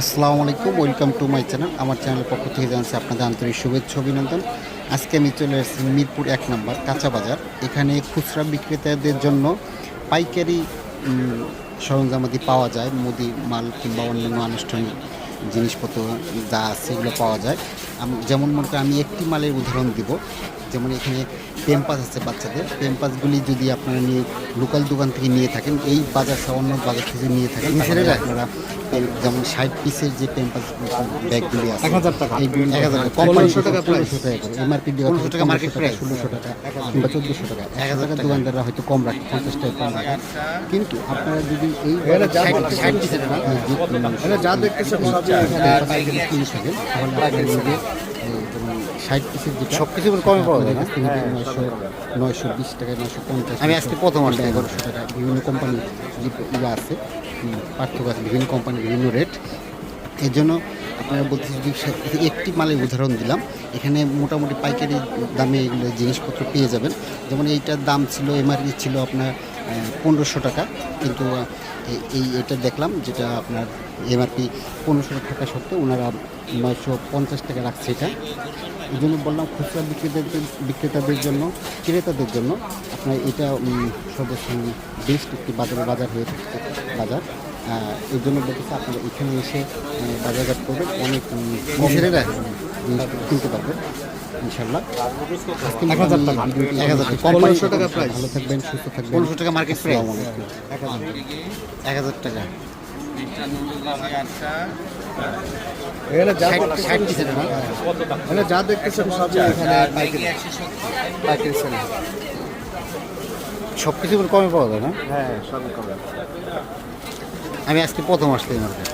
আসসালামু আলাইকুম, welcome to my channel. আমার চ্যানেলের পক্ষ থেকে জানাচ্ছি আপনাদের আন্তরিক শুভেচ্ছা, অভিনন্দন। আজকে আমি চলে এসেছি মিরপুর এক নম্বর, কাঁচা বাজার। এখানে খুচরা বিক্রেতাদের জন্য পাইকারি সরঞ্জামাদি পাওয়া যায়। মুদি মাল কিংবা অন্যান্য আনুষ্ঠানিক জিনিসপত্র যা আছে পাওয়া যায়। যেমন মনে করেন আমি একটি মালের উদাহরণ দিব। যেমন এখানে পেম্পাস আছে বাচ্চাদের পেম্পাসগুলি যদি আপনারা নিয়ে লোকাল দোকান থেকে নিয়ে থাকেন এই বাজার সহ অন্য বাজার থেকে নিয়ে থাকেন তাহলে আপনারা যেমন ষাট পিসের যে পেম্পাস ব্যাগগুলি আছে 1000 টাকা। এক হাজার পনেরোশো টাকা। পনেরোশো টাকা করে। এমআরপি দেওয়া পনেরোশো টাকা market price। ষোলোশো টাকা কিংবা চোদ্দোশো টাকা। এক হাজার টাকা। দোকানদাররা হয়তো কম রাখে পঞ্চাশ টাকা কম রাখে। কিন্তু আপনারা যদি এই যা দেখতেছেন- তাহলে আপনারা নিজে ষাট পিসের যেটা সব কিছু কমে পাওয়া যায় না? নয়শো নয়শো বিশ টাকা নয়শো পঞ্চাশ আমি আজকে প্রথম আসলাম। এগারোশো টাকা বিভিন্ন কোম্পানি যে ইয়ে আছে পার্থক্য আছে বিভিন্ন কোম্পানি বিভিন্ন রেট এর জন্য আপনারা বলতে যদি একটি মালের উদাহরণ দিলাম এখানে মোটামুটি পাইকারি দামে এগুলো জিনিসপত্র পেয়ে যাবেন যেমন এইটার দাম ছিল এমআরপি ছিল আপনার পনেরোশো টাকা কিন্তু এই- এটা দেখলাম যেটা আপনার এমআরপি পনেরোশো টাকা সত্ত্বেও ওনারা নয়শো পঞ্চাশ টাকা রাখছে এটা। এই জন্য বললাম খুচরা বিক্রেতাদের বিক্রেতাদের জন্য ক্রেতাদের জন্য আপনার এটা সর্বোচ্চ বেস্ট একটি বাজার বাজার হয়ে থাকে বাজার। এর জন্য বলতেছে আপনারা এখানে এসে আহ, বাজারঘাট করবেন অনেক? কিনতে পারবেন। ইনশাল্লাহ এক হাজার টাকা। ভিডিওটি এক হাজার টাকা। পনেরোশো টাকা price। ভালো থাকবেন সুস্থ থাকবেন। পনেরোশো টাকা আলাইকুম। এক হাজার টাকা। যা দেখতেছেন- সবই এখানে পাইকারি সব কিছু কমে পাওয়া যায় না? হ্যাঁ সবই কমে আমি আজকে প্রথম আসতে মার্কেট